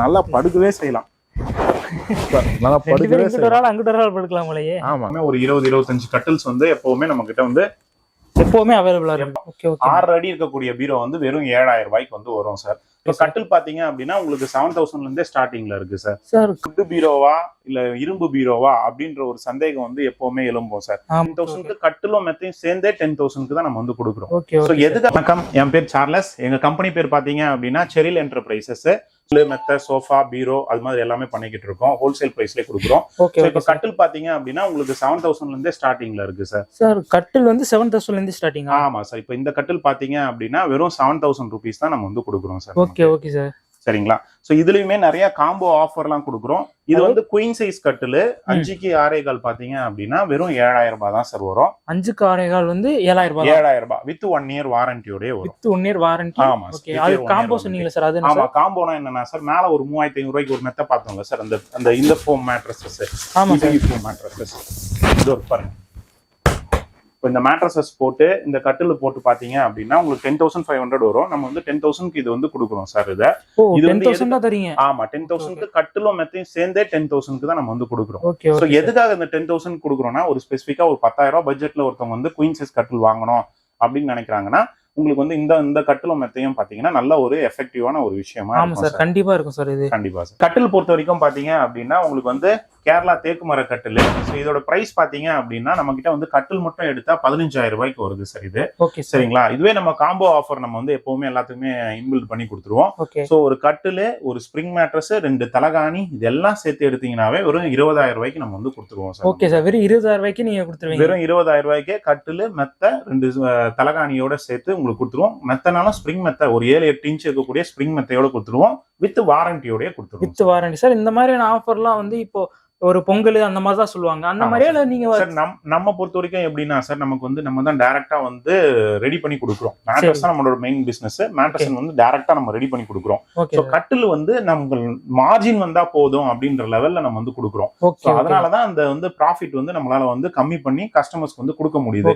நல்லா படுக்கவே செய்யலாம். நல்லா படுக்கவே செய்யலாம். அங்கிட்ட ஒரு ஆள் படுக்கலாம் போலயே. ஒரு இருபது இருபத்தஞ்சு கட்டில்ஸ் வந்து எப்பவுமே நம்ம கிட்ட வந்து எப்பவுமே அவைலபிளா இருக்கும். ஓகே ஓகே ஆறு அடி இருக்கக்கூடிய பீரோ வந்து வெறும் ஏழாயிரம் ரூபாய்க்கு வந்து வரும் சார் இப்போ. கட்டில் பாத்தீங்க அப்படின்னா உங்களுக்கு செவன் தௌசண்ட்ல இருந்தே ஸ்டார்டிங்ல இருக்கு சார் சார் ஃபுட்டு பீரோவா இல்ல இரும்பு பீரோவா அப்படின்ற ஒரு சந்தேகம் வந்து எப்பவுமே எழும்பும் சார் டென் தௌசண்ட்க்கு கட்டிலும் மெத்தையும் சேர்ந்தே டென் தௌசண்ட்க்கு தான் நம்ம வந்து கொடுக்குறோம். எதுக்கு வணக்கம்? என் பேர் சார்லஸ் எங்க கம்பெனி பேர் பாத்தீங்க அப்படின்னா செரில் என்டர்பிரைசஸ் மெத்த சோஃபா பீரோ அது மாதிரி எல்லாமே பண்ணிக்கிட்டு இருக்கோம். ஹோல்சேல் பிரைஸ்லேயே கொடுக்குறோம். இப்போ கட்டில் பாத்தீங்க அப்படின்னா உங்களுக்கு செவன் தௌசண்ட்ல இருந்தே ஸ்டார்டிங்ல இருக்கு சார் சார் கட்டில் வந்து செவன் தௌசண்ட்ல இருந்து ஸ்டார்டிங் ஆமா சார் இப்போ இந்த கட்டில் பாத்தீங்க அப்படின்னா வெறும் செவன் தௌசண்ட் ருபீஸ் தான் நம்ம வந்து கொடுக்குறோம் சார் ஓகே ஓகே சார் சரிங்களா? ஸோ இதுலயுமே நிறைய காம்போ ஆஃபர்லாம் கொடுக்குறோம். இது வந்து குயின் சைஸ் கட்டில். அஞ்சுக்கு ஆறே கால் பாத்தீங்க அப்படின்னா வெறும் ஏழாயிரம் ரூபாய் தான் சார் வரும். அஞ்சுக்கு ஆறேகால் வந்து ஏழாயிரம் ரூபாய் ஏழாயிரம் ரூபாய். வித் ஒன் இயர் வாரண்டியோடய வரும். வித் ஒன் இயர் வாரண்டி ஆமா அது காம்போ. சொன்னீங்களா சார் அது ஆமா காம்போனா என்னன்னா சார் மேல ஒரு மூவாயிரத்தி ஐநூறு ரூபாய்க்கு ஒரு மெத்த பார்த்தோம்ல சார் அந்த அந்த இந்த ஃபோம் மேட்ரஸஸ் ஆமா ஃபோம் மேட்ரஸஸ் இது ஒரு பாருங்க. இப்போ இந்த மேட்ரஸஸ் போட்டு இந்த கட்டில் போட்டு பாத்தீங்க அப்படின்னா உங்களுக்கு டென் தௌசண்ட் ஃபைவ் ஹண்ட்ரட் வரும். நம்ம வந்து டென் தௌசண்ட்க்கு இது வந்து கொடுக்குறோம் சார் இதை. இது வந்து தரீங்க? ஆமா டென் தௌசண்ட்க்கு கட்டிலும் மெத்தையும் சேர்ந்தே டென் தௌசண்ட்க்கு தான் நம்ம வந்து கொடுக்குறோம். ஸோ எதுக்காக இந்த டென் தௌசண்ட் கொடுக்குறோம்னா ஒரு ஸ்பெசிஃபிக்கா ஒரு பத்தாயிரம் ரூபாய் பட்ஜெட்ல ஒருத்தவங்க வந்து குயின் சைஸ் கட்டில் வாங்கணும் அப்படின்னு நினைக்கிறாங்கன்னா உங்களுக்கு வந்து இந்த இந்த கட்டிலும் மெத்தையும் பாத்தீங்கன்னா நல்ல ஒரு எஃபெக்டிவான ஒரு விஷயமா ஆமா சார் கண்டிப்பா இருக்கும் சார் இது. கண்டிப்பா சார் கட்டில் பொறுத்த வரைக்கும் பாத்தீங்க அப்படின்னா உங்களுக்கு வந்து கேரளா தேக்கு மர கட்டில். ஸோ இதோட பிரைஸ் பாத்தீங்க அப்படின்னா நம்ம கிட்ட வந்து கட்டில் மட்டும் எடுத்தா பதினஞ்சாயிரம் ரூபாய்க்கு வருது சார் இது. ஓகே சார் சரிங்களா? இதுவே நம்ம காம்போ ஆஃபர் நம்ம வந்து எப்பவுமே எல்லாத்துக்குமே இன்பில்ட் பண்ணி கொடுத்துருவோம். ஸோ ஒரு கட்டில் ஒரு ஸ்ப்ரிங் மேட்ரஸ் ரெண்டு தலகாணி இதெல்லாம் சேர்த்து எடுத்தீங்கன்னாவே வெறும் இருபதாயிரம் ரூபாய்க்கு நம்ம வந்து கொடுத்துருவோம் சார் ஓகே சார் வெறும் இருபதாயிரம் ரூபாய்க்கு நீங்க கொடுத்துருவீங்க? வெறும் இருபதாயிரம் ரூபாய்க்கு கட்டில் மெத்த ரெண்டு தலகாணியோட சேர்த்து உங்களுக்கு கொடுத்துருவோம். மெத்தனாலும் ஸ்ப்ரிங் மெத்த ஒரு ஏழு எட்டு இன்ச் இருக்கக்கூடிய ஸ்ப்ரிங் மெத்தையோட கொடுத்துருவோம். வித் வாரண்டியோடய கொடுத்துருவோம் வித் வாரண்டி சார் இந்த மாதிரியான ஆஃபர்லாம் வந்து இப்போ ஒரு பொங்கல் அந்த மாதிரி தான் சொல்லுவாங்க. அந்த ஆமா மாதிரியா இல்ல நீங்க நம் நம்ம பொறுத்த வரைக்கும் எப்படின்னா சார் நமக்கு வந்து நம்ம தான் டைரக்டா வந்து ரெடி பண்ணி கொடுக்குறோம். மேட்ரஸ் தான் நம்மளோட மெயின் பிசினஸ் மேட்ரஸ் வந்து டைரக்டா நம்ம ரெடி பண்ணி கொடுக்குறோம். ஸோ கட்டில் வந்து நம்ம மார்ஜின் வந்தா போதும் அப்படின்ற லெவல்ல நம்ம வந்து கொடுக்குறோம். ஸோ அதனாலதான் அந்த வந்து ப்ராஃபிட் வந்து நம்மளால வந்து கம்மி பண்ணி கஸ்டமர்ஸ்க்கு வந்து கொடுக்க முடியுது.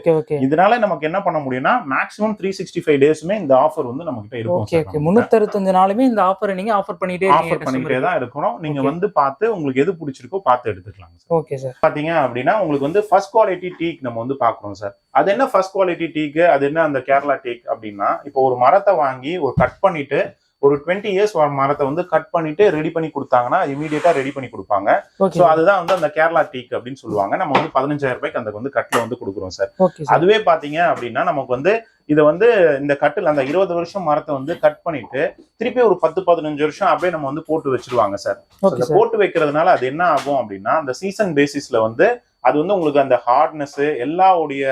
இதனால நமக்கு என்ன பண்ண முடியும்னா மேக்ஸிமம் த்ரீ சிக்ஸ்டி ஃபைவ் டேஸுமே இந்த ஆஃபர் வந்து நம்ம கிட்ட இருக்கும் முன்னூத்தி அறுபத்தஞ்சு நாளுமே இந்த ஆஃபரை நீங்க ஆஃபர் பண்ணிட்டே ஆஃபர் பண்ணிக்கிட்டே தான் இருக்கணும். நீங்க. வந்து பார்த்து உங்களுக்கு எது பிடிச்சிருக்கோ பார்த்து எடுத்துக்கலாம் சார். Okay sir. பாத்தீங்க அப்படின்னா உங்களுக்கு வந்து ஃபர்ஸ்ட் குவாலிட்டி டீக் நம்ம வந்து பாக்குறோம் சார். அது என்ன ஃபர்ஸ்ட் குவாலிட்டி டீக் அது என்ன அந்த கேரளா டீக் அப்படின்னா இப்போ ஒரு மரத்தை வாங்கி ஒரு கட் பண்ணிட்டு ஒரு டுவெண்ட்டி இயர்ஸ் மரத்தை வந்து கட் பண்ணிட்டு ரெடி பண்ணி கொடுத்தாங்கன்னா இமீடியட்டா ரெடி பண்ணி கொடுப்பாங்க. ஸோ அதுதான் வந்து அந்த கேரளா டீக் அப்படின்னு சொல்லுவாங்க. நம்ம வந்து பதினஞ்சாயிரம் ரூபாய்க்கு அந்த வந்து கட்டில் வந்து கொடுக்குறோம் சார் அதுவே பாத்தீங்க அப்படின்னா நமக்கு வந்து இதை வந்து இந்த கட்டில் அந்த இருபது வருஷம் மரத்தை வந்து கட் பண்ணிட்டு திருப்பி ஒரு பத்து பதினஞ்சு வருஷம் அப்படியே நம்ம வந்து போட்டு வச்சிருவாங்க சார் போட்டு வைக்கிறதுனால அது என்ன ஆகும் அப்படின்னா அந்த சீசன் பேசிஸ்ல வந்து அது வந்து உங்களுக்கு அந்த ஹார்ட்னஸ் எல்லாவுடைய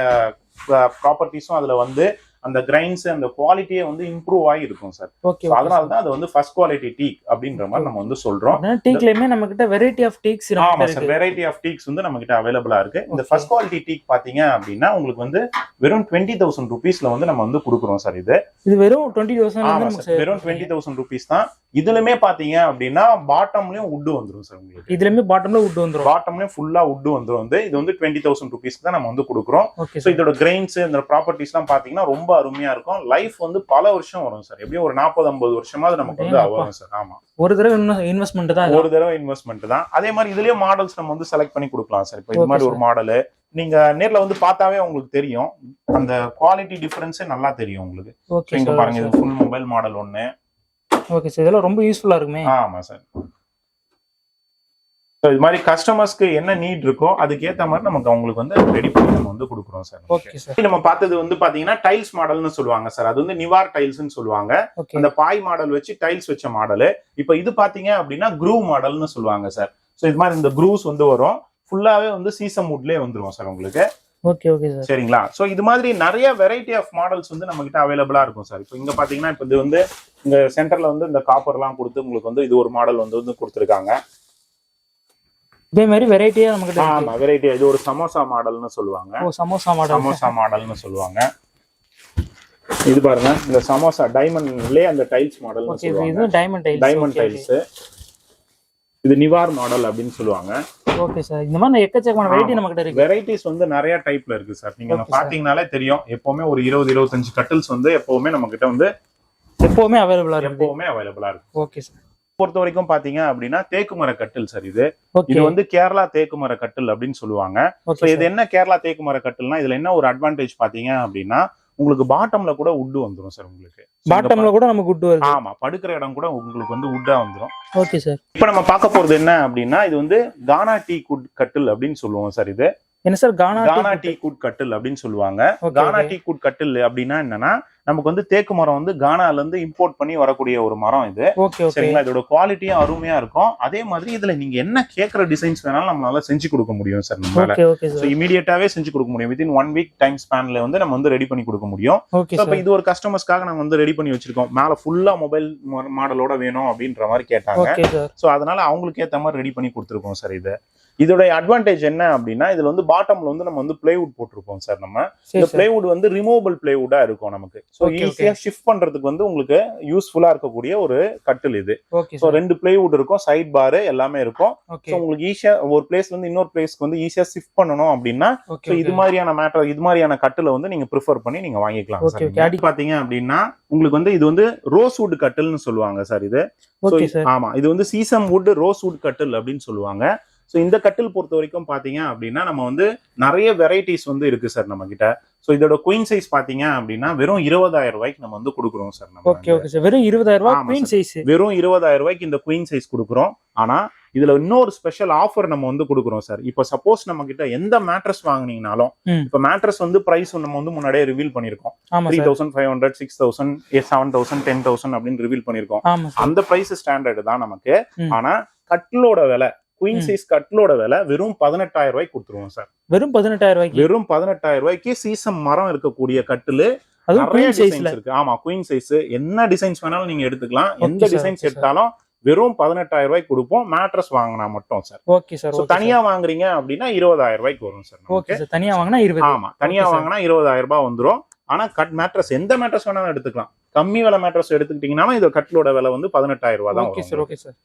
ப்ராப்பர்ட்டிஸும் அதுல வந்து அந்த கிரைன்ஸ் அந்த குவாலிட்டியே வந்து இம்ப்ரூவ் ஆகி இருக்கும் சார் அதனால தான் அது வந்து ஃபர்ஸ்ட் குவாலிட்டி டீக் அப்படின்ற மாதிரி நம்ம வந்து சொல்றோம். டீக்லயுமே நம்ம கிட்ட வெரைட்டி ஆஃப் டீக்ஸ் ஆமா சார் வெரைட்டி ஆஃப் டீக்ஸ் வந்து நம்ம கிட்ட அவைலபிளா இருக்கு. இந்த. ஃபர்ஸ்ட் குவாலிட்டி டீக் பாத்தீங்க அப்படின்னா உங்களுக்கு வந்து வெறும் டுவெண்ட்டி தௌசண்ட் ருபீஸ்ல வந்து நம்ம வந்து கொடுக்குறோம் சார் இது. இது வெறும் டுவெண்ட்டி தௌசண்ட் வெறும் டுவெண்ட்டி தௌசண்ட் ருபீஸ் தான் இதுலயுமே பாத்தீங்க அப்படின்னா பாட்டம்லயும் உட் வந்துரும் சார் உங்களுக்கு. இதுலயுமே பாட்டம்ல வுட் வந்துரும். பாட்டம்லயும் ஃபுல்லா உட் வந்துரும் வந்து இது வந்து டுவெண்ட்டி தௌசண்ட் ருபீஸ்க்கு தான் நம்ம வந்து கொடுக்குறோம். ஸோ இதோட கிரெயின்ஸ் இந்த ப்ராப்பர்ட்டிஸ் எல்லாம் பாத்தீங்கன்னா ரொம்ப அருமையா இருக்கும். லைஃப் வந்து பல வருஷம் வரும் சார் எப்படியும் ஒரு நாற்பது ஐம்பது வருஷமாவது நமக்கு வந்து. வரும் சார் ஆமா. ஒரு தடவை இன்வெஸ்ட்மெண்ட் தான். ஒரு தடவை இன்வெஸ்ட்மெண்ட் தான். அதே மாதிரி இதுலயே மாடல்ஸ் நம்ம வந்து செலக்ட் பண்ணி கொடுக்கலாம் சார் இப்போ இது மாதிரி. ஒரு மாடலு நீங்க நேர்ல வந்து பார்த்தாவே உங்களுக்கு தெரியும். அந்த குவாலிட்டி டிஃபரன்ஸே நல்லா தெரியும் உங்களுக்கு. இங்க பாருங்க இது ஃபுல் மொபைல் மாடல் ஒன்னு ஓகே சார் இதெல்லாம் ரொம்ப யூஸ்ஃபுல்லா இருக்குமே. ஆமா சார் ஸோ இது மாதிரி கஸ்டமர்ஸ்க்கு என்ன நீட் இருக்கோ அதுக்கேத்த மாதிரி நமக்கு அவங்களுக்கு வந்து ரெடி பண்ணி நம்ம வந்து கொடுக்குறோம் சார் ஓகே சார் நம்ம பார்த்தது வந்து பாத்தீங்கன்னா டைல்ஸ் மாடல்னு சொல்லுவாங்க சார் அது வந்து நிவார் டைல்ஸ்னு சொல்லுவாங்க. அந்த பாய் மாடல் வச்சு டைல்ஸ் வச்ச மாடலு இப்போ இது பாத்தீங்க அப்படின்னா க்ரூவ் மாடல்னு சொல்லுவாங்க சார் ஸோ இது மாதிரி இந்த க்ரூவ்ஸ் வந்து வரும். ஃபுல்லாவே வந்து சீசம் வுட்லேயே வந்துரும் சார் உங்களுக்கு. Okay okay sir. சரிங்களா? ஸோ இது மாதிரி நிறைய வெரைட்டி ஆஃப் மாடல்ஸ் வந்து நம்ம கிட்ட அவைலபிளா இருக்கும் சார். இப்போ இங்க பாத்தீங்கன்னா இப்போ இது வந்து இந்த சென்டர்ல வந்து இந்த காப்பர்லாம் கொடுத்து உங்களுக்கு வந்து இது ஒரு மாடல் வந்து வந்து கொடுத்துருக்காங்க. இதே மாதிரி வெரைட்டியா நம்ம கிட்ட ஆமா வெரைட்டி இது ஒரு சமோசா மாடல்னு சொல்லுவாங்க. ஓ சமோசா மாடல் சமோசா மாடல்னு சொல்லுவாங்க. இது பாருங்க இந்த சமோசா டைமண்ட்லயே அந்த டைல்ஸ் மாடல்னு ஓகே இது டைமண்ட் டைல்ஸ் டைமண்ட் டைல்ஸ் இது நிவார் மாடல் அப்படின்னு சொல்லுவாங்க. Okay sir. இந்த மாதிரி எக்கச்சக்கமான வெரைட்டி நம்ம கிட்ட இருக்கு. வெரைட்டிஸ் வந்து நிறைய டைப்ல இருக்கு சார். நீங்க. பாத்தீங்கனாலே தெரியும். எப்பவுமே ஒரு இருபது இருபத்தஞ்சு கட்டில்ஸ் வந்து எப்பவுமே நம்ம கிட்ட வந்து எப்பவுமே அவைலபிளா இருக்கு. எப்பவுமே அவைலபிளா இருக்கு. Okay sir. பொறுத்த வரைக்கும் பாத்தீங்க அப்படின்னா தேக்கு மர கட்டில் சார் இது. இது வந்து கேரளா தேக்கு மர கட்டில் அப்படின்னு சொல்லுவாங்க. இது என்ன கேரளா தேக்கு மர கட்டில்னா இதுல என்ன ஒரு அட்வான்டேஜ் பாத்தீங்க அப்படின்னா உங்களுக்கு பாட்டம்ல கூட உட்டு வந்துரும் சார் உங்களுக்கு. பாட்டம்ல கூட நமக்கு குட் வருது. ஆமா படுக்கிற இடம் கூட உங்களுக்கு வந்து உட்டா வந்துரும். ஓகே சார் இப்ப நம்ம பார்க்க போறது என்ன அப்படின்னா இது வந்து கானா டீ குட் கட்டில் அப்படின்னு சொல்லுவோம் சார் இது. என்ன சார் கானா கானா டீ குட் கட்டில் அப்படின்னு சொல்லுவாங்க. கானா. டீ குட் கட்டில் அப்படின்னா என்னன்னா நமக்கு வந்து தேக்கு மரம் வந்து கானால இருந்து இம்போர்ட் பண்ணி வரக்கூடிய ஒரு மரம் இது. சரிங்களா? இதோட குவாலிட்டியும் அருமையா இருக்கும். அதே மாதிரி இதுல நீங்க என்ன கேக்குற டிசைன்ஸ் வேணாலும் நம்மளால செஞ்சு கொடுக்க முடியும் சார் நம்மளால. ஸோ இமீடியட்டாவே செஞ்சு கொடுக்க முடியும். வித்தின் ஒன் வீக் டைம் ஸ்பேன்ல வந்து நம்ம வந்து ரெடி பண்ணி கொடுக்க முடியும். இப்போ இது ஒரு கஸ்டமர்ஸ்க்காக நாங்க வந்து ரெடி பண்ணி வச்சிருக்கோம். மேல ஃபுல்லா மொபைல் மாடலோட வேணும் அப்படின்ற மாதிரி கேட்டாங்க. ஸோ அதனால அவங்களுக்கு ஏத்த மாதிரி ரெடி பண்ணி கொடுத்துருக்கோம் சார் இது. இதோட அட்வான்டேஜ் என்ன அப்படின்னா இதுல வந்து பாட்டம்ல வந்து நம்ம வந்து பிளைவுட் போட்டிருக்கோம் சார் நம்ம. இந்த பிளைவுட் வந்து ரிமூவபிள் பிளைவுடா இருக்கும் நமக்கு. ஸோ ஈஸியா ஷிஃப்ட் பண்றதுக்கு வந்து உங்களுக்கு யூஸ்ஃபுல்லா இருக்கக்கூடிய ஒரு கட்டில் இது. ஸோ ரெண்டு பிளைவுட் இருக்கும் சைட் பார் எல்லாமே இருக்கும். ஸோ உங்களுக்கு ஈஸியா ஒரு பிளேஸ்ல இருந்து இன்னொரு பிளேஸ்க்கு வந்து ஈஸியா ஷிஃப்ட் பண்ணணும் அப்படின்னா ஸோ இது மாதிரியான மேட்டர் இது மாதிரியான கட்டில வந்து நீங்க ப்ரிஃபர் பண்ணி நீங்க வாங்கிக்கலாம் சார் பாத்தீங்க அப்படின்னா உங்களுக்கு வந்து இது வந்து ரோஸ் வுட் கட்டில்னு சொல்லுவாங்க சார் இது. ஆமா இது வந்து சீசம் வுட் ரோஸ் வுட் கட்டில் அப்படின்னு சொல்லுவாங்க. ஸோ இந்த கட்டில் பொறுத்த வரைக்கும் பாத்தீங்க அப்படின்னா நம்ம வந்து நிறைய வெரைட்டிஸ் வந்து இருக்கு சார் நம்ம கிட்ட ஸோ இதோட குயின் சைஸ் பாத்தீங்க அப்படின்னா வெறும் இருபதாயிரம் ரூபாய்க்கு நம்ம வந்து கொடுக்குறோம் சார் நம்ம ஓகே ஓகே சார் வெறும் இருபதாயிரம் ரூபாய் sir. சைஸ் வெறும் இருபதாயிரம் ரூபாய்க்கு இந்த குயின் சைஸ் கொடுக்குறோம். ஆனா இதுல இன்னொரு ஸ்பெஷல் ஆஃபர் நம்ம வந்து கொடுக்குறோம் சார். இப்போ சப்போஸ் நம்ம கிட்ட எந்த மேட்ரஸ் வாங்குனீங்கனாலும். இப்போ மேட்ரஸ் வந்து பிரைஸ் நம்ம வந்து முன்னாடியே ரிவீல் பண்ணிருக்கோம் three thousand five hundred six thousand seven thousand ten thousand அப்படின்னு ரிவீல் பண்ணிருக்கோம் அந்த பிரைஸ் ஸ்டாண்டர்டு தான் நமக்கு. ஆனா கட்டிலோட விலை குயின். சைஸ் கட்டிலோட விலை வெறும் பதினெட்டாயிரம் ரூபாய்க்கு கொடுத்துருவோம் சார். வெறும் பதினெட்டாயிரம் ரூபாய்க்கு? வெறும் பதினெட்டாயிரம் ரூபாய்க்கு சீசம் மரம் இருக்கக்கூடிய கட்டிலு நிறைய டிசைன்ஸ் இருக்கு. ஆமா குயின் சைஸ் என்ன டிசைன்ஸ் வேணாலும் நீங்க எடுத்துக்கலாம். எந்த டிசைன்ஸ். எடுத்தாலும் வெறும் பதினெட்டாயிரம் ரூபாய்க்கு கொடுப்போம். மேட்ரஸ் வாங்கினா மட்டும் சார் ஓகே சார் தனியா வாங்குறீங்க அப்படின்னா இருபதாயிரம் ரூபாய்க்கு வரும் சார் ஓகே சார் தனியா வாங்கினா இருபது. ஆமா தனியா. வாங்கினா இருபதாயிரம் ரூபாய் வந்துரும். ஆனா கட் மேட்ரஸ் எந்த மேட்ரஸ் வேணாலும் எடுத்துக்கலாம். கம்மி விலை மேட்ரஸ் எடுத்துக்கிட்டீங்கன்னாலும் இது கட்டிலோட விலை வந்து பதினெட்டாயிரம் ரூபாய் தான் ஓகே சார் ஓகே சார்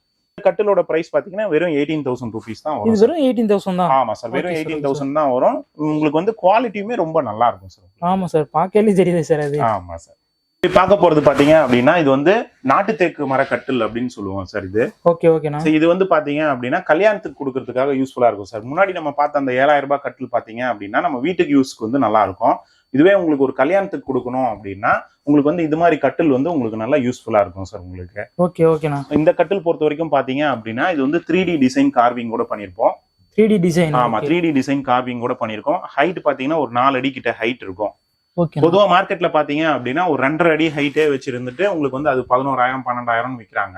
கட்டிலோட பிரைஸ் பாத்தீங்கன்னா வெறும் எயிட்டீன் தௌசண்ட் ருபீஸ் தான் வரும். வெறும் எயிட்டீன் தௌசண்ட் தான்? ஆமா சார் வெறும் எயிட்டீன். தௌசண்ட் தான் வரும். உங்களுக்கு வந்து குவாலிட்டியுமே ரொம்ப நல்லா இருக்கும் சார் ஆமா சார் பார்க்கலே தெரியுது சார் அது. ஆமா சார் பார்க்க போறது பாத்தீங்க அப்படின்னா இது வந்து நாட்டு தேக்கு மரக்கட்டில் அப்படின்னு சொல்லுவோம் சார் இது. ஓகே So, இது வந்து பாத்தீங்க அப்படின்னா கல்யாணத்துக்கு கொடுக்கறதுக்காக யூஸ்ஃபுல்லா இருக்கும் சார் முன்னாடி நம்ம பார்த்த அந்த ஏழாயிரம் ரூபாய் கட்டில் பாத்தீங்க அப்படின்னா நம்ம வீட்டுக்கு யூஸ்க்கு வந்து நல்லா இருக்கும். இதுவே உங்களுக்கு ஒரு கல்யாணத்துக்கு கொடுக்கணும் அப்படின்னா உங்களுக்கு வந்து இது மாதிரி கட்டில் வந்து உங்களுக்கு நல்லா யூஸ்ஃபுல்லா இருக்கும் சார் உங்களுக்கு. ஓகே ஓகேண்ணா இந்த கட்டில் பொறுத்த வரைக்கும் பாத்தீங்க அப்படின்னா இது வந்து த்ரீ டி டிசைன் கார்விங் கூட பண்ணிருப்போம். த்ரீ டி டிசைன் ஆமா த்ரீ டி டிசைன் கார்விங் கூட பண்ணிருக்கோம். ஹைட் பாத்தீங்கன்னா ஒரு நாலு அடி கிட்ட ஹைட் இருக்கும். பொதுவா மார்க்கெட்ல பாத்தீங்க அப்படின்னா ஒரு ரெண்டரை அடி ஹைட்டே வச்சிருந்துட்டு உங்களுக்கு வந்து அது பதினோராயிரம் பன்னெண்டாயிரம் விற்கிறாங்க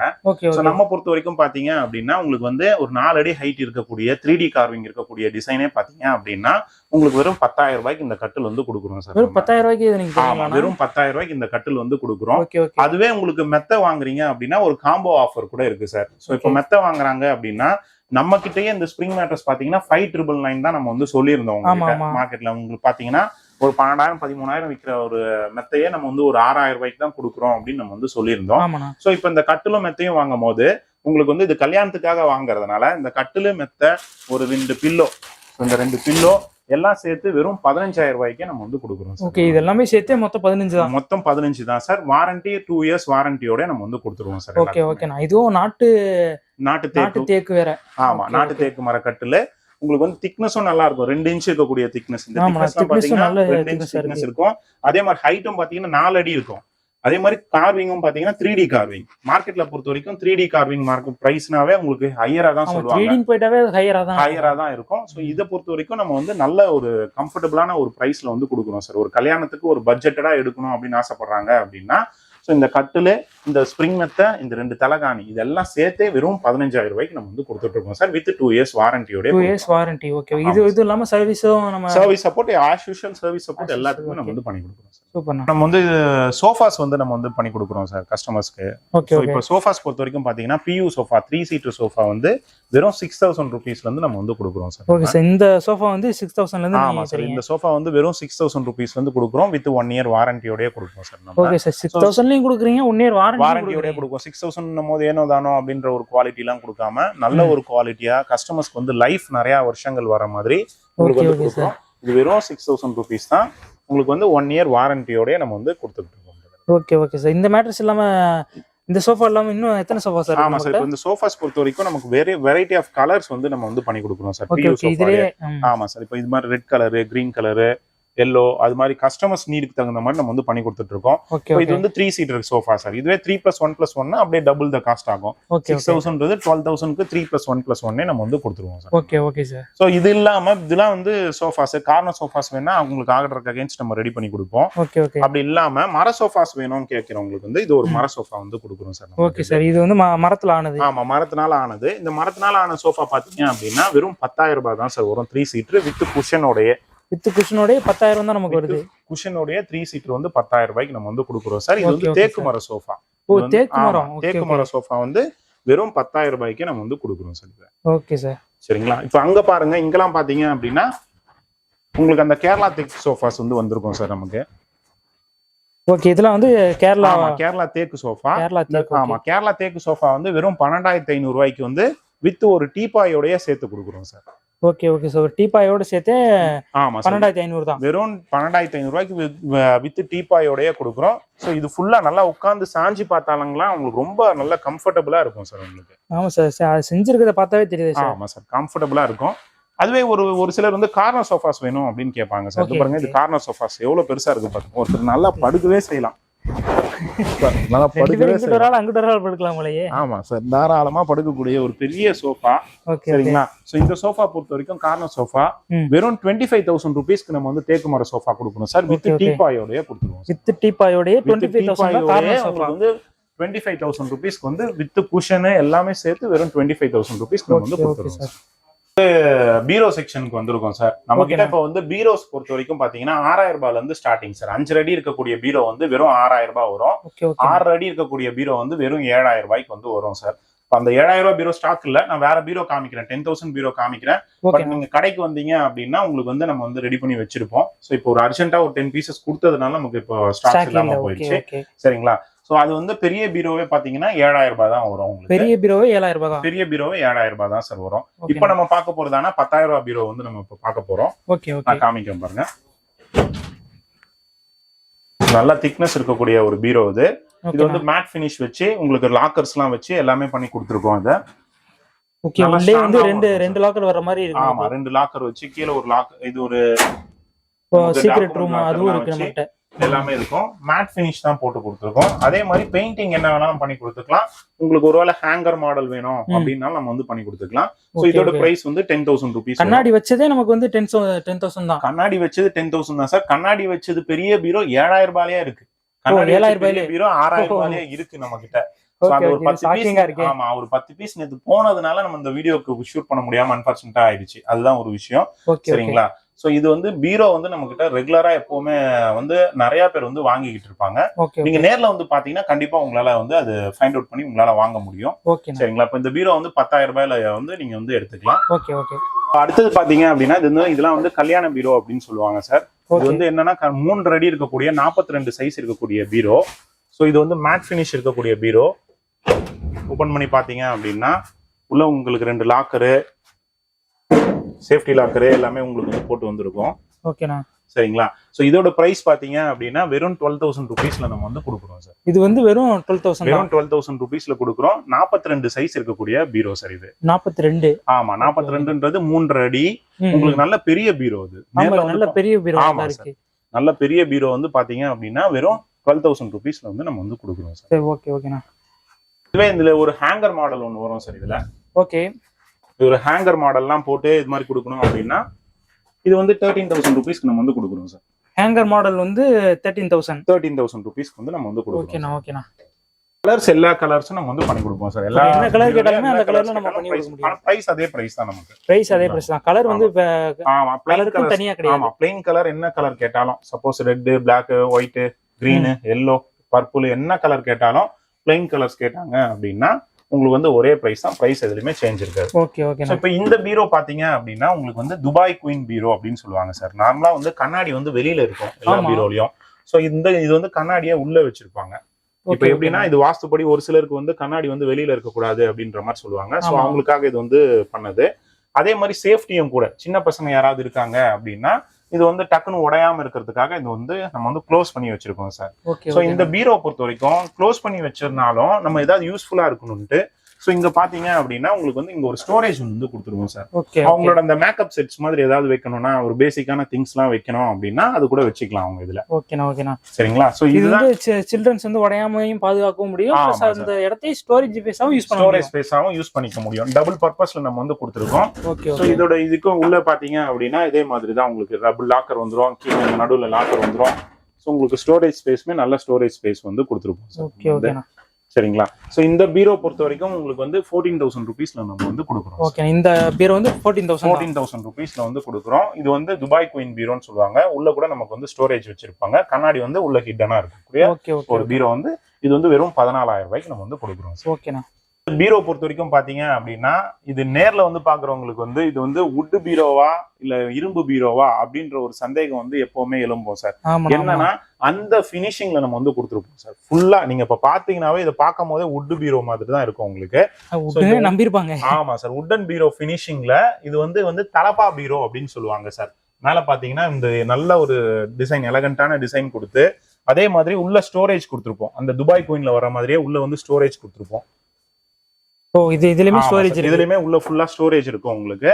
நம்ம பொறுத்த வரைக்கும் பாத்தீங்க அப்படின்னா உங்களுக்கு வந்து ஒரு நாலு அடி ஹைட் இருக்கக்கூடிய த்ரீ டி கார்விங் இருக்கக்கூடிய டிசைனே பாத்தீங்க அப்படின்னா உங்களுக்கு வெறும் பத்தாயிரம் ரூபாய்க்கு இந்த கட்டில் வந்து கொடுக்குறோம் சார் வெறும். பத்தாயிரம் ரூபாய்க்கு ஆமா? வெறும் பத்தாயிரம் ரூபாய்க்கு இந்த கட்டில் வந்து கொடுக்குறோம் அதுவே உங்களுக்கு மெத்த வாங்குறீங்க அப்படின்னா ஒரு காம்போ ஆஃபர் கூட இருக்கு சார் ஸோ இப்போ. மெத்த வாங்குறாங்க அப்படின்னா நம்ம கிட்டயே இந்த ஸ்ப்ரிங் மேட்ரஸ் பாத்தீங்கன்னா ஃபைவ் ட்ரிபிள் நைன் தான் நம்ம வந்து சொல்லியிருந்தோம். மார்க்கெட்ல உங்களுக்கு பாத்தீங்கன்னா ஒரு பன்னெண்டாயிரம் பதிமூணாயிரம் விற்கிற ஒரு மெத்தையே நம்ம வந்து ஒரு ஆறாயிரம் ரூபாய்க்கு தான் கொடுக்குறோம் அப்படின்னு நம்ம வந்து சொல்லியிருந்தோம். ஸோ இப்போ இந்த கட்டிலும் மெத்தையும் வாங்கும் போது உங்களுக்கு வந்து இது கல்யாணத்துக்காக வாங்குறதுனால இந்த கட்டிலு மெத்தை ஒரு ரெண்டு பில்லோ இந்த ரெண்டு பில்லோ எல்லாம் சேர்த்து வெறும் பதினஞ்சாயிரம் ரூபாய்க்கே நம்ம வந்து கொடுக்குறோம். ஓகே இது எல்லாமே சேர்த்தே மொத்தம் பதினஞ்சு தான். மொத்தம் பதினஞ்சு தான் சார். வாரண்டி டூ இயர்ஸ் வாரண்டியோட நம்ம வந்து கொடுத்துருவோம் சார் ஓகே ஓகேண்ணா இதுவும் நாட்டு நாட்டு தேக்கு. தேக்கு வேற. ஆமா நாட்டு. தேக்கு மரக்கட்டுல. உங்களுக்கு வந்து திக்னஸும் நல்லா இருக்கும் ரெண்டு இன்ச் இருக்கக்கூடிய திக்னஸ் இந்த திக்னஸ் பாத்தீங்கன்னா ரெண்டு இன்ச். இருக்கும். அதே மாதிரி ஹைட்டும் பாத்தீங்கன்னா நாலு அடி இருக்கும். அதே மாதிரி கார்விங்கும் பாத்தீங்கன்னா த்ரீ டி கார்விங் மார்க்கெட்ல பொறுத்த வரைக்கும் த்ரீ டி கார்விங் மார்க்கெட் பிரைஸ்னாவே உங்களுக்கு ஹையரா தான் சொல்லுவாங்க. போயிட்டாவே ஹையரா தான். ஹையரா தான் இருக்கும். ஸோ இதை பொறுத்த வரைக்கும் நம்ம வந்து நல்ல ஒரு கம்ஃபர்டபுளான ஒரு பிரைஸ்ல வந்து கொடுக்குறோம் சார் ஒரு கல்யாணத்துக்கு ஒரு பட்ஜெட்டடா எடுக்கணும் அப்படின்னு ஆசைப்படுறாங்க அப்படின்னா ஸோ இந்த கட்டிலு இந்த ஸ்ப்ரிங் மெத்தை இந்த ரெண்டு தலகாணி இதெல்லாம் சேர்த்தே வெறும் பதினஞ்சாயிரம் ரூபாய்க்கு நம்ம வந்து கொடுத்துட்டு இருக்கோம் சார் வித் டூ இயர்ஸ் வாரண்டியோட டூ இயர்ஸ் வாரண்டி ஓகே இது இது இல்லாம சர்வீஸும் நம்ம service support as usual service support எல்லாத்துக்குமே நம்ம. வந்து பண்ணி கொடுக்குறோம் சார் சூப்பர்ண்ணா நம்ம வந்து சோஃபாஸ் வந்து நம்ம வந்து பண்ணி கொடுக்குறோம் சார் கஸ்டமர்ஸ்க்கு ஓகே இப்போ சோஃபாஸ் பொறுத்த வரைக்கும் பாத்தீங்கன்னா few sofa three seater sofa வந்து வெறும் சிக்ஸ் தௌசண்ட் ருபீஸ்ல இருந்து நம்ம வந்து கொடுக்குறோம் சார் ஓகே சார் இந்த சோஃபா வந்து சிக்ஸ் தௌசண்ட்ல இருந்து ஆமா சார் இந்த சோஃபா வந்து வெறும் சிக்ஸ் தௌசண்ட் ருபீஸ் வந்து கொடுக்குறோம் வித் ஒன் இயர் வாரண்டியோடய கொடுக்குறோம் சார் ஓகே சார் சிக்ஸ் தௌசண்ட்லயும் கொடுக்குறீங்க ஒன் இயர் வாரண்டி வாரண்டியோடய கொடுக்கும். சிக்ஸ் தௌசண்ட் போது ஏனோ தானோ அப்படின்ற ஒரு குவாலிட்டி எல்லாம் கொடுக்காம நல்ல. ஒரு குவாலிட்டியா கஸ்டமர்ஸ்க்கு வந்து லைஃப் நிறைய வருஷங்கள் வர மாதிரி உங்களுக்கு வந்து கொடுக்குறோம். இது வெறும் சிக்ஸ் தௌசண்ட் ருபீஸ் தான். உங்களுக்கு வந்து ஒன் இயர் வாரண்டியோடய நம்ம வந்து கொடுத்துட்டு இருக்கோம். ஓகே ஓகே சார் இந்த மேட்ரஸ் இல்லாம இந்த சோஃபா இல்லாம இன்னும் எத்தனை சோஃபா சார் ஆமா சார் இந்த சோஃபாஸ் பொறுத்த வரைக்கும் நமக்கு வேற வெரைட்டி ஆஃப் கலர்ஸ் வந்து நம்ம வந்து பண்ணி கொடுக்குறோம் சார் ஆமா சார் இப்போ இது மாதிரி red colour green colour yellow அது மாதிரி கஸ்டமர்ஸ் நீடுக்கு தகுந்த மாதிரி நம்ம வந்து பண்ணி கொடுத்துட்டு இருக்கோம் இது வந்து த்ரீ சீட்டர் சோஃபா சார் இதுவே த்ரீ பிளஸ் ஒன் பிளஸ் ஒன்னா அப்படியே டபுள் த காஸ்ட் ஆகும். சிக்ஸ் தௌசண்ட்றது டுவெல் தௌசண்ட்க்கு த்ரீ பிளஸ் ஒன் பிளஸ் ஒன்னே நம்ம வந்து கொடுத்துருவோம் sir okay okay sir so இது இல்லாம இதெல்லாம் வந்து சோஃபாஸ் கார்னர் சோஃபாஸ் வேணா அவங்களுக்கு ஆர்டருக்கு அகைன்ஸ்ட் நம்ம ரெடி பண்ணி கொடுப்போம். ஓகே ஓகே அப்படி இல்லாம மர சோஃபாஸ் வேணும்னு கேட்கறவங்களுக்கு வந்து இது ஒரு மர சோஃபா வந்து கொடுக்குறோம் சார் ஓகே சார் இது வந்து மரத்துல ஆனது. ஆமா மரத்தினால ஆனது. இந்த மரத்தினால ஆன சோஃபா பாத்தீங்க அப்படின்னா வெறும் பத்தாயிரம் ரூபாய் தான் சார் வரும் த்ரீ சீட்டர் வித் குஷனோடைய வித் குஷனோடய பத்தாயிரம் தான் நமக்கு வருது. குஷனோடைய த்ரீ சீட்டர் வந்து பத்தாயிரம் ரூபாய்க்கு நம்ம வந்து கொடுக்குறோம். சார் இது வந்து தேக்கு. மர சோஃபா ஓ தேக்கு மரம். தேக்கு மர சோஃபா வந்து வெறும் பத்தாயிரம் ரூபாய்க்கு நம்ம வந்து கொடுக்குறோம் சார். ஓகே சார் சரிங்களா? இப்போ அங்க பாருங்க இங்கெல்லாம் பாத்தீங்க அப்படின்னா உங்களுக்கு அந்த கேரளா தேக்கு சோஃபாஸ் வந்து வந்திருக்கும் சார் நமக்கு. ஓகே இதெல்லாம் வந்து கேரளா ஆமா கேரளா தேக்கு சோஃபா கேரளா தேக்கு ஆமா கேரளா தேக்கு சோஃபா வந்து வெறும் பன்னெண்டாயிரத்தி ஐநூறு ரூபாய்க்கு வந்து வித் ஒரு டீபாயோடய சேர்த்து கொடுக்குறோம் சார். ஓகே ஓகே சார் டீப்பாயோட சேர்த்து ஆமா பன்னெண்டாயிரத்தி ஐநூறு தான். வெறும் பன்னெண்டாயிரத்தி ஐநூறு ரூபாய்க்கு வித் டீபாயோடய கொடுக்குறோம். ஸோ இது ஃபுல்லா நல்லா உட்காந்து சாஞ்சி பார்த்தாலுங்களா உங்களுக்கு ரொம்ப நல்ல கம்ஃபர்டபுளா இருக்கும் சார் உங்களுக்கு. ஆமா சார் செஞ்சிருக்கிறத பார்த்தாவே தெரியுது சார் ஆமா சார் கம்ஃபர்டபுளா இருக்கும். அதுவே ஒரு ஒரு சிலர் வந்து கார்னர் சோஃபாஸ் வேணும் அப்படின்னு கேட்பாங்க சார் பாருங்க இது. கார்னர் சோஃபாஸ் எவ்வளவு பெருசா இருக்கு பாருங்க. ஒருத்தர் நல்லா படுக்கவே செய்யலாம். நல்லா படுக்கவே பேரும் இங்கிட்ட ஒரு செய்யலாம் ஆள் அங்கிட்ட ஒரு ஆள் படுக்கலாம் போலயே. ஆமா சார் தாராளமா படுக்கக்கூடிய ஒரு பெரிய சோஃபா சரிங்களா? சோ இந்த சோஃபா பொறுத்த வரைக்கும் கார்னர் சோஃபா. வெறும் டுவெண்ட்டி ஃபைவ் தௌசண்ட் ருபீஸ்க்கு நம்ம வந்து தேக்கு மர சோஃபா கொடுக்கணும் சார் வித். டீபாயோடய கொடுத்துருவோம் வித் டீப்பாயோடய டுவெண்ட்டி ஃபைவ் தௌசண்ட் டீபாயோடய வந்து டுவெண்ட்டி ஃபைவ் தௌசண்ட் ருபீஸ்க்கு வந்து வித் குஷனு எல்லாமே சேர்த்து வெறும் டுவெண்ட்டி ஃபைவ் தௌசண்ட் ருபீஸ்க்கு நம்ம வந்து கொடுத்துருவோம் சார் பீரோ செக்ஷனுக்கு வந்திருக்கோம் சார் நம்ம கிட்ட. இப்போ வந்து பீரோஸ் பொறுத்த வரைக்கும் பாத்தீங்கன்னா ஆறாயிரம் ரூபாயில இருந்து ஸ்டார்டிங் சார் அஞ்சு அடி இருக்கக்கூடிய பீரோ வந்து வெறும் ஆறாயிரம் ரூபாய் வரும். ஆறு அடி இருக்கக்கூடிய பீரோ வந்து வெறும் ஏழாயிரம் ரூபாய்க்கு வந்து வரும் சார் அந்த ஏழாயிரம் ரூபாய் பீரோ ஸ்டாக் இல்ல. நான் வேற பீரோ காமிக்கிறேன். டென் தௌசண்ட் பீரோ காமிக்கிறேன். பட் நீங்க கடைக்கு வந்தீங்க அப்படின்னா உங்களுக்கு வந்து நம்ம வந்து ரெடி பண்ணி வச்சிருப்போம். சோ இப்போ ஒரு அர்ஜென்ட்டா ஒரு டென் பீசஸ் கொடுத்ததுனால நமக்கு இப்போ ஸ்டாக் இல்லாம போயிடுச்சு. சரிங்களா? சோ அது வந்து பெரிய பீரோவே பாத்தீங்கன்னா ஏழாயிரம் ரூபாய் தான் வரும் உங்களுக்கு. பெரிய பீரோவே ஏழாயிரம் ரூபாய் தான். பெரிய பீரோவே ஏழாயிரம் ரூபாய் தான் சார் வரும். இப்போ நம்ம பார்க்க போறதானா பத்தாயிரம் ரூபாய் பீரோ வந்து நம்ம இப்போ பார்க்க போறோம். ஓகே ஓகே நான் காமிக்கிறேன் பாருங்க. நல்ல திக்னஸ் இருக்கக்கூடிய ஒரு பீரோ இது. இது வந்து மேட் ஃபினிஷ் வச்சு உங்களுக்கு லாக்கர்ஸ் எல்லாம் வச்சு எல்லாமே பண்ணி கொடுத்துருக்கோம் இதை. ஓகே உள்ளே வந்து ரெண்டு ரெண்டு லாக்கர் வர மாதிரி ஆமா ரெண்டு லாக்கர் வச்சு கீழே ஒரு லாக் இது ஒரு சீக்ரெட் ரூம் அதுவும் இருக்கு நம்மகிட்ட. எல்லாமே இருக்கும். மேட் ஃபினிஷ் தான் போட்டு கொடுத்துருக்கோம். அதே மாதிரி பெயிண்டிங் என்ன வேணாலும் பண்ணி கொடுத்துக்கலாம். உங்களுக்கு ஒருவேளை ஹேங்கர் மாடல் வேணும். அப்படின்னாலும் நம்ம வந்து பண்ணி கொடுத்துக்கலாம். ஸோ Okay, இதோட. பிரைஸ் வந்து டென் தௌசண்ட் ருபீஸ் கண்ணாடி வச்சதே நமக்கு வந்து டென் டென் தௌசண்ட் தான். கண்ணாடி வச்சது டென் தௌசண்ட் தான் சார் கண்ணாடி வச்சது பெரிய பீரோ ஏழாயிரம் ரூபாயிலே இருக்கு. கண்ணாடி 7000 வச்ச பெரிய ரூபாயிலே? பீரோ ஆறாயிரம். ரூபாயிலே இருக்கு நம்ம கிட்ட ஆமா ஒரு பத்து பீஸ் நேத்து போனதுனால நம்ம இந்த வீடியோக்கு ஷூட் பண்ண முடியாம அன்பார்ச்சுனேட்டா ஆயிடுச்சு. அதுதான் ஒரு விஷயம். சரிங்களா? சோ இது வந்து பீரோ வந்து நம்ம கிட்ட ரெகுலரா எப்பவுமே வந்து நிறைய பேர் வந்து வாங்கிக்கிட்டு இருப்பாங்க. நீங்க நேர்ல வந்து பாத்தீங்கன்னா கண்டிப்பா உங்களால வந்து அது ஃபைண்ட் அவுட் பண்ணி உங்களால வாங்க முடியும். சரிங்களா? இப்ப இந்த பீரோ வந்து பத்தாயிரம் ரூபாயில வந்து நீங்க வந்து எடுத்துக்கலாம். Okay okay. அடுத்தது பாத்தீங்க அப்படின்னா இது வந்து இதெல்லாம் வந்து கல்யாண பீரோ அப்படின்னு சொல்லுவாங்க சார். இது வந்து என்னன்னா மூன்று அடி இருக்கக்கூடிய 42 ரெண்டு சைஸ் இருக்கக்கூடிய பீரோ. ஸோ இது வந்து மேட் ஃபினிஷ் இருக்கக்கூடிய பீரோ. ஓபன் பண்ணி பாத்தீங்க அப்படின்னா உள்ள உங்களுக்கு ரெண்டு லாக்கரு சேஃப்டி லாக்கரு எல்லாமே உங்களுக்கு வந்து போட்டு வந்திருக்கும். ஓகேண்ணா. சரிங்களா? ஸோ இதோட பிரைஸ் பாத்தீங்க அப்படின்னா வெறும் டுவெல் தௌசண்ட் ருபீஸ்ல நம்ம வந்து கொடுக்குறோம் சார் இது வந்து வெறும் டுவெல் தௌசண்ட் வெறும் டுவெல் தௌசண்ட் ருபீஸ்ல கொடுக்குறோம். 42 ரெண்டு சைஸ் இருக்கக்கூடிய பீரோ சார் இது. நாற்பத்தி ரெண்டு ஆமா 42 ரெண்டுன்றது மூன்றரை அடி. உங்களுக்கு நல்ல பெரிய பீரோ அது. நல்ல பெரிய பீரோ ஆமா இருக்கு. நல்ல பெரிய பீரோ வந்து பாத்தீங்க அப்படின்னா வெறும் டுவெல் தௌசண்ட் ருபீஸ்ல வந்து நம்ம வந்து கொடுக்குறோம் சார் சரி ஓகே ஓகேண்ணா இதுவே இதுல ஒரு ஹேங்கர் மாடல் ஒன்று வரும் சார் இதுல. ஓகே இது ஒரு ஹேங்கர் மாடல்லாம் போட்டு இது மாதிரி கொடுக்கணும் அப்படின்னா இது வந்து தேர்ட்டீன் தௌசண்ட் ருபீஸ்க்கு நம்ம வந்து கொடுக்குறோம் சார் ஹேங்கர் மாடல் வந்து தேர்ட்டீன் தௌசண்ட் தேர்ட்டீன் தௌசண்ட் ருபீஸ்க்கு வந்து நம்ம வந்து கொடுக்குறோம் ஓகேண்ணா ஓகேண்ணா கலர்ஸ் எல்லா கலர்ஸும் நம்ம வந்து பண்ணி கொடுப்போம் சார் எல்லா என்ன colour கேட்டாலுமே அந்த colours நம்ம பண்ணி கொடுக்க முடியும். price அதே பிரைஸ் தான் நமக்கு. பிரைஸ் அதே பிரைஸ் தான். கலர் வந்து ஆமா. பிளைன் கலர் தனியா கிடையாது. ஆமா பிளைன் கலர் என்ன கலர் கேட்டாலும் suppose red black white green yellow purple என்ன கலர் கேட்டாலும் பிளைன் கலர்ஸ் கேட்டாங்க அப்படின்னா உங்களுக்கு வந்து ஒரே பிரைஸ் தான். பிரைஸ் எதுலயுமே சேஞ்ச் இருக்காது. ஓகே ஓகேண்ணா இப்ப இந்த பீரோ பாத்தீங்க அப்படின்னா உங்களுக்கு வந்து துபாய் குயின் பீரோ அப்படின்னு சொல்லுவாங்க சார் நார்மலா வந்து கண்ணாடி வந்து வெளியில இருக்கும் எல்லா. பீரோலயும் சோ இந்த இது வந்து கண்ணாடியா உள்ள வச்சிருப்பாங்க. இப்ப எப்படின்னா. இது வாஸ்துப்படி ஒரு சிலருக்கு வந்து கண்ணாடி வந்து வெளியில இருக்கக்கூடாது அப்படின்ற மாதிரி சொல்லுவாங்க. சோ ஆமா. அவங்களுக்காக இது வந்து பண்ணது. அதே மாதிரி சேஃப்டியும் கூட. சின்ன பசங்க யாராவது இருக்காங்க அப்படின்னா இது வந்து டக்குன்னு உடையாம இருக்கிறதுக்காக இது வந்து நம்ம வந்து க்ளோஸ் பண்ணி வச்சிருக்கோம் சார். ஸோ இந்த பீரோ பொறுத்த வரைக்கும் க்ளோஸ் பண்ணி வச்சிருந்தாலும் நம்ம ஏதாவது யூஸ்ஃபுல்லா இருக்கணும்ட்டு ஸோ இங்க பாத்தீங்க அப்படின்னா உங்களுக்கு வந்து இங்க ஒரு ஸ்டோரேஜ் வந்து கொடுத்துருவோம் சார் அவங்களோட அந்த மேக்கப் செட்ஸ் மாதிரி ஏதாவது வைக்கணும்னா ஒரு பேசிக்கான திங்ஸ் எல்லாம் வைக்கணும் அப்படின்னா அது கூட வச்சுக்கலாம் அவங்க இதுல. ஓகேண்ணா ஓகேண்ணா சரிங்களா? ஸோ இது வந்து சில்ட்ரன்ஸ் வந்து உடையாமையும் பாதுகாக்கவும் முடியும். அந்த இடத்தையும் ஸ்டோரேஜ் பேஸாவும் யூஸ் ஸ்டோரேஜ் ஸ்பேஸாவும் யூஸ் பண்ணிக்க முடியும். டபுள் பர்பஸ்ல நம்ம வந்து கொடுத்துருக்கோம். ஸோ இதோட இதுக்கும் உள்ள பாத்தீங்க அப்படின்னா இதே மாதிரி தான் உங்களுக்கு டபுள் லாக்கர் வந்துரும். கீழே நடுவுல லாக்கர் வந்துரும். ஸோ உங்களுக்கு ஸ்டோரேஜ் ஸ்பேஸ்மே நல்ல ஸ்டோரேஜ் ஸ்பேஸ் வந்து கொடுத்துருப்போம். ஓகே ஓகேண்ணா சரிங்களா? ஸோ இந்த பீரோ பொறுத்த வரைக்கும் உங்களுக்கு வந்து ஃபோர்டீன் தௌசண்ட் ருபீஸ்ல நம்ம வந்து கொடுக்குறோம் ஓகே இந்த பீரோ வந்து ஃபோர்டீன் தௌசண்ட் ஃபோர்டீன் தௌசண்ட் ருபீஸ்ல வந்து கொடுக்குறோம். இது வந்து துபாய் குயின் பீரோன்னு சொல்லுவாங்க. உள்ள கூட நமக்கு வந்து ஸ்டோரேஜ் வச்சிருப்பாங்க. கண்ணாடி வந்து உள்ள ஹிட்டனா இருக்கக்கூடிய ஒரு பீரோ வந்து இது வந்து வெறும் பதினாலாயிரம் ரூபாய்க்கு நம்ம வந்து கொடுக்குறோம் ஓகேண்ணா பீரோ பொறுத்த வரைக்கும் பாத்தீங்க அப்படின்னா இது நேர்ல வந்து பாக்குறவங்களுக்கு வந்து இது வந்து வுட் பீரோவா இல்ல இரும்பு பீரோவா அப்படின்ற ஒரு சந்தேகம் வந்து எப்பவுமே எழும்போம் சார். என்னன்னா அந்த பினிஷிங்ல நம்ம வந்து கொடுத்துருப்போம் சார். ஃபுல்லா நீங்க இப்ப பாத்தீங்கன்னாவே இதை பார்க்கும் போதே வுட் பீரோ மாதிரி தான் இருக்கும் உங்களுக்கு. உடனே நம்பியிருப்பாங்க. ஆமா சார். உட்டன் பீரோ பினிஷிங்ல இது வந்து வந்து தலப்பா பீரோ அப்படின்னு சொல்லுவாங்க சார். மேல பாத்தீங்கன்னா இந்த நல்ல ஒரு டிசைன் எலகண்டான டிசைன் கொடுத்து அதே மாதிரி உள்ள ஸ்டோரேஜ் கொடுத்துருப்போம். அந்த துபாய் கோயின்ல வர மாதிரியே உள்ள வந்து ஸ்டோரேஜ் கொடுத்துருப்போம். ஓ இது இதுலயுமே ஸ்டோரேஜ் இதுலயுமே உள்ள ஃபுல்லா ஸ்டோரேஜ் இருக்கும் உங்களுக்கு.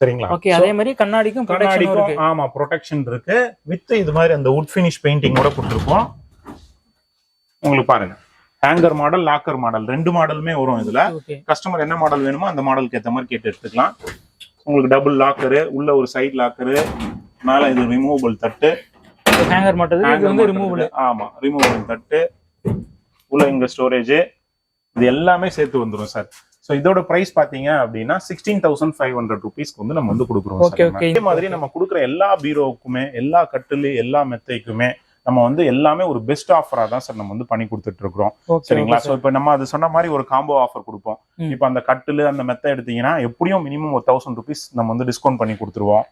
சரிங்களா? ஓகே அதே மாதிரி கண்ணாடிக்கும் கண்ணாடிக்கும் இருக்கு. ஆமா ப்ரொடெக்ஷன் இருக்கு. வித் இது மாதிரி அந்த வுட் ஃபினிஷ் பெயிண்டிங் கூட கொடுத்துருப்போம் உங்களுக்கு பாருங்க. ஹேங்கர் மாடல் லாக்கர் மாடல் ரெண்டு மாடலுமே வரும் இதுல. கஸ்டமர் என்ன மாடல் வேணுமோ அந்த மாடலுக்கு ஏற்ற மாதிரி கேட்டு எடுத்துக்கலாம். உங்களுக்கு டபுள் லாக்கரு உள்ள ஒரு சைடு லாக்கரு மேல இது ரிமூவபிள் தட்டு. ஹேங்கர் மாட்டது இது வந்து. ரிமூவபிள் ஆமா ரிமூவபிள் தட்டு. உள்ள இங்க ஸ்டோரேஜ் இது எல்லாமே சேர்த்து வந்துரும் சார் சோ இதோட பிரைஸ் பாத்தீங்க அப்படின்னா சிக்ஸ்டீன் தௌசண்ட் ஃபைவ் ஹண்ட்ரட் ருபீஸ்க்கு வந்து நம்ம வந்து கொடுக்குறோம். அதே மாதிரி நம்ம கொடுக்குற எல்லா பீரோவுக்குமே எல்லா கட்டிலு எல்லா மெத்தைக்குமே நம்ம வந்து எல்லாமே ஒரு பெஸ்ட் ஆஃபரா தான் சார் நம்ம வந்து பண்ணி கொடுத்துட்டு இருக்கிறோம் சரிங்களா சோ இப்போ நம்ம அது சொன்ன மாதிரி ஒரு காம்போ ஆஃபர் கொடுப்போம். இப்போ அந்த கட்டிலு அந்த மெத்த எடுத்தீங்கன்னா எப்படியும் மினிமம் ஒரு தௌசண்ட் ருபீஸ் நம்ம வந்து டிஸ்கவுண்ட் பண்ணி கொடுத்துருவோம்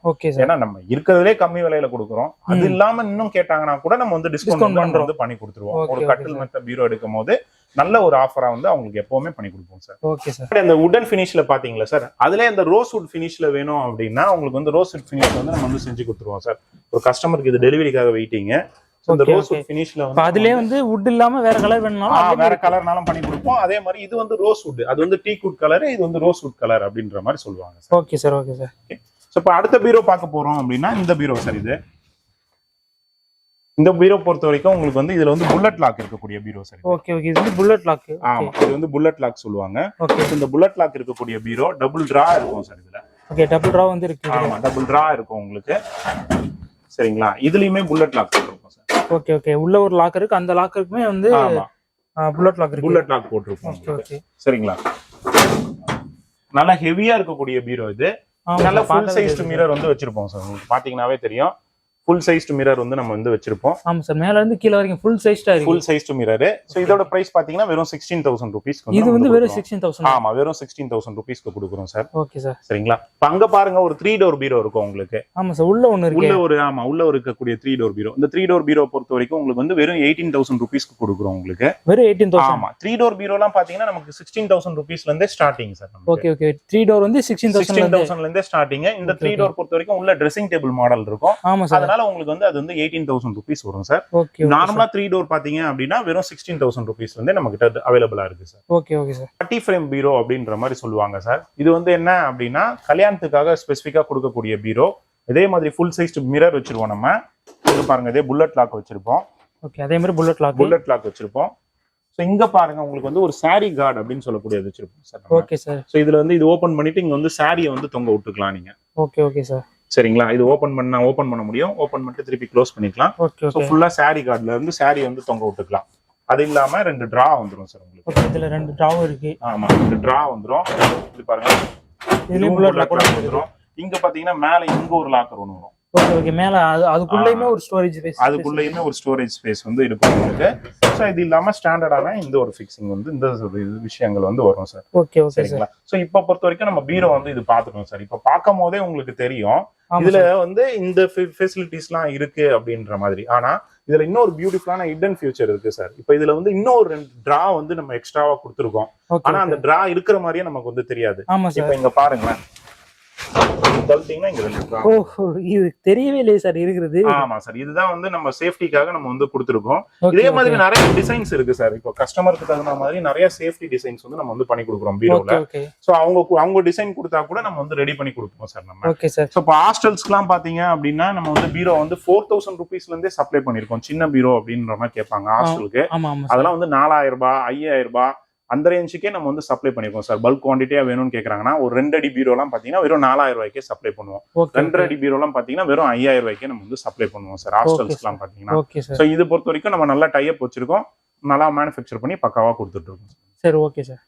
ஏன்னா நம்ம இருக்கிறதுலே கம்மி விலையில கொடுக்குறோம் அது. இல்லாம இன்னும் கேட்டாங்கன்னா கூட நம்ம வந்து டிஸ்கவுண்ட் பண்றோம். வந்து பண்ணி கொடுத்துருவோம் ஒரு கட்டில். மெத்த பீரோ எடுக்கும் போது நல்ல ஒரு ஆஃபரா வந்து அவங்களுக்கு எப்பவுமே பண்ணி கொடுப்போம் சார் ஓகே சார் அந்த உடன் ஃபினிஷ்ல பாத்தீங்களா சார் அதுல இந்த ரோஸ் வுட் ஃபினிஷ்ல வேணும் அப்படின்னா உங்களுக்கு வந்து ரோஸ் வுட் ஃபினிஷ் வந்து நம்ம வந்து செஞ்சு கொடுத்துருவோம் சார் ஒரு கஸ்டமருக்கு இது டெலிவரிக்காக வெயிட்டிங்க. இந்த ரோஸ் ஃபினிஷ்ல வந்து அதுலயே வந்து வுட் இல்லாம வேற கலர் ஆ, வேணும்னாலும் வேற கலர்னாலும் பண்ணி கொடுப்போம். அதே மாதிரி இது வந்து ரோஸ் வுட் அது வந்து டீ குட் கலர் இது வந்து ரோஸ் வுட் கலர் அப்படின்ற மாதிரி சொல்லுவாங்க sir okay sir okay sir இப்போ அடுத்த பீரோ பார்க்க போறோம் அப்படின்னா இந்த பீரோ சார் இது. இந்த பீரோ பொறுத்த வரைக்கும் உங்களுக்கு வந்து இதுல வந்து புல்லட் லாக் இருக்கக்கூடிய பீரோ சார். ஓகே ஓகே இது வந்து புல்லட் லாக் ஆமா இது வந்து புல்லட் லாக் சொல்லுவாங்க. ஓகே இந்த புல்லட் லாக் இருக்கக்கூடிய பீரோ டபுள் டிரா இருக்கும் சார் இதுல. ஓகே டபுள் ட்ரா வந்து இருக்கு. ஆமா டபுள் டிரா இருக்கும் உங்களுக்கு. சரிங்களா? இதுலயுமே புல்லட் லாக் போட்டிருக்கோம் சார் ஓகே ஓகே உள்ள ஒரு லாக் இருக்கு அந்த லாக்கருக்குமே வந்து ஆமா. புல்லட் லாக் இருக்கு. புல்லட் லாக் போட்டிருக்கோம் சரிங்களா? நல்லா ஹெவியா இருக்கக்கூடிய பீரோ இது. நல்ல ஃபுல் தெரியுது. மிரர் வந்து வச்சிருப்போம் சார் உங்களுக்கு பாத்தீங்கன்னாவே தெரியும். ஃபுல் சைஸ்டு மிரர் வந்து நம்ம வந்து வச்சிருப்போம். ஆமா சார் மேல இருந்து கீழ வரைக்கும் ஃபுல் சைஸ்டா இருக்கு. ஃபுல் சைஸ்டு மிரர் ஸோ இதோட பிரைஸ் பாத்தீங்கன்னா வெறும் சிக்ஸ்டீன் தௌசண்ட் ருபீஸ் இது வந்து வெறும் சிக்ஸ்டீன் தௌசண்ட் ஆமா வெறும் சிக்ஸ்டீன் தௌசண்ட் ருபீஸ்க்கு கொடுக்குறோம் சார். Okay sir. சரிங்களா? இப்ப அங்க பாருங்க ஒரு த்ரீ டோர் பீரோ இருக்கும் உங்களுக்கு. ஆமா சார் உள்ள ஒண்ணு இருக்கு. உள்ள ஒரு ஆமா உள்ள இருக்கக்கூடிய த்ரீ டோர் பீரோ இந்த த்ரீ டோர் பீரோ பொறுத்த வரைக்கும் உங்களுக்கு வந்து வெறும் எயிட்டீன் தௌசண்ட் ருபீஸ்க்கு கொடுக்குறோம் உங்களுக்கு. வெறும் எயிட்டீன் தௌசண்ட் ஆமா த்ரீ டோர் பீரோலாம் பாத்தீங்கன்னா நமக்கு சிக்ஸ்டீன் தௌசண்ட் ருபீஸ்ல இருந்தே starting sir okay okay three door வந்து சிக்ஸ்டீன் சிக்ஸ்டீன் தௌசண்ட் தௌசண்ட்ல இருந்தே ஸ்டார்டிங் இந்த த்ரீ. டோர் பொறுத்த வரைக்கும் உள்ள ட்ரெஸ்ஸிங் டேபிள் மாடல் இருக்கும். ஆமா சார். அதனால உங்களுக்கு வந்து அது வந்து எயிட்டீன் தௌசண்ட் ருபீஸ் வரும் சார் நார்மலா த்ரீ டோர் பாத்தீங்க அப்படின்னா வெறும் சிக்ஸ்டீன் தௌசண்ட் ருபீஸ் வந்து நம்ம கிட்ட அவைலபிளா இருக்கு sir okay okay sir thirty frame பீரோ அப்படின்ற மாதிரி சொல்லுவாங்க சார் இது வந்து என்ன அப்படின்னா கல்யாணத்துக்காக ஸ்பெசிஃபிக்கா கொடுக்கக்கூடிய பீரோ இதே மாதிரி ஃபுல் சைஸ் மிரர் வச்சிருவோம் நம்ம. இது பாருங்க இதே புல்லட் லாக் வச்சிருப்போம். ஓகே அதே மாதிரி புல்லட் லாக் புல்லட் லாக் வச்சிருப்போம். ஸோ இங்க பாருங்க உங்களுக்கு வந்து ஒரு சாரி கார்டு அப்படின்னு சொல்லக்கூடியது வச்சிருப்போம் சார் ஓகே சார் ஸோ இதுல வந்து இது ஓபன் பண்ணிட்டு இங்க வந்து சாரியை வந்து தொங்க விட்டுக்கலாம் நீங்க. ஓகே ஓகே சார் சரிங்களா? இது ஓபன் பண்ணா ஓபன் பண்ண முடியும். ஓபன் பண்ணிட்டு திருப்பி க்ளோஸ் பண்ணிக்கலாம். ஸோ ஓகே ஃபுல்லா சாரி கார்டுல இருந்து சாரி வந்து தொங்க விட்டுக்கலாம். அது இல்லாம ரெண்டு டிரா வந்துரும் சார் உங்களுக்கு. இதுல ரெண்டு ட்ராவும் இருக்கு. ஆமா ரெண்டு டிரா வந்துரும். இது பாருங்க. lock வந்துரும். இங்க பாத்தீங்கன்னா மேல இங்க ஒரு லாக்கர் ஒன்று வரும். ஓகே மேல அது அதுக்குள்ளயுமே ஒரு ஸ்டோரேஜ் ஸ்பேஸ் அதுக்குள்ளேயுமே ஒரு ஸ்டோரேஜ் ஸ்பேஸ் வந்து இருக்கும் உங்களுக்கு. ஸோ இது இல்லாம ஸ்டாண்டர்டான இந்த ஒரு ஃபிக்சிங் வந்து இந்த விஷயங்கள் வந்து வரும் சார் ஓகே ஓகே சார் சரிங்களா ஸோ இப்போ பொறுத்த வரைக்கும் நம்ம பீரோ வந்து இது பார்த்துட்டோம் சார் இப்போ பார்க்கும் போதே உங்களுக்கு தெரியும். இதுல வந்து இந்த ஃபெசிலிட்டிஸ்லாம் இருக்கு அப்படின்ற மாதிரி. ஆனா இதுல இன்னொரு பியூட்டிஃபுல்லான ஹிடன் ஃபியூச்சர் இருக்கு சார் இப்போ இதுல வந்து இன்னொரு ரெண்டு டிரா வந்து நம்ம எக்ஸ்ட்ராவா கொடுத்துருக்கோம். ஆனா அந்த டிரா இருக்கிற மாதிரியே நமக்கு வந்து தெரியாது. இப்போ இங்க பாருங்களேன். தள்ளிட்டீங்கன்னா இங்க ரெண்டு drawer. ஓ இது தெரியவே இல்லையே சார் இருக்கிறது. ஆமா சார் இதுதான் வந்து நம்ம சேஃப்டிக்காக நம்ம வந்து கொடுத்துருக்கோம். இதே மாதிரி. நிறைய டிசைன்ஸ் இருக்கு சார். இப்போ கஸ்டமருக்கு தகுந்த மாதிரி நிறைய சேஃப்டி டிசைன்ஸ் வந்து நம்ம வந்து பண்ணி கொடுக்குறோம் பீரோல. சோ அவங்க அவங்க டிசைன் கொடுத்தா கூட நம்ம வந்து ரெடி பண்ணி கொடுப்போம் சார் நம்ம. Okay sir. இப்போ ஹாஸ்டல்ஸ்க்குலாம் பாத்தீங்க அப்படின்னா நம்ம வந்து பீரோ வந்து ஃபோர் தௌசண்ட் ருபீஸ்ல இருந்தே சப்ளை பண்ணிருக்கோம் சின்ன பீரோ அப்படின்ற மாதிரி கேட்பாங்க ஹாஸ்டலுக்கு அதெல்லாம் வந்து நாலாயிரம் ரூபாய் ஐயாயிரம் ரூபாய் அந்த ரேஞ்சுக்கே நம்ம வந்து சப்ளை பண்ணிருக்கோம் சார் பல்க் குவான்டிட்டியா வேணும்னு கேக்குறாங்கன்னா ஒரு ரெண்டு அடி பீரோலாம் பாத்தீங்கன்னா வெறும் நாலாயிரம் ரூபாய்க்கே சப்ளை பண்ணுவோம். ஓகே ரெண்டரை அடி பீரோலாம் பாத்தீங்கன்னா வெறும் ஐயாயிரம் ரூபாய்க்கே நம்ம வந்து சப்ளை பண்ணுவோம் சார் ஹாஸ்டல்ஸ்லாம் பாத்தீங்கன்னா. ஸோ இது பொறுத்த வரைக்கும் நம்ம நல்லா டைப் வச்சிருக்கோம். நல்லா மேனுஃபேக்சர் பண்ணி பக்காவா கொடுத்துட்டு இருக்கோம் சரி ஓகே சார்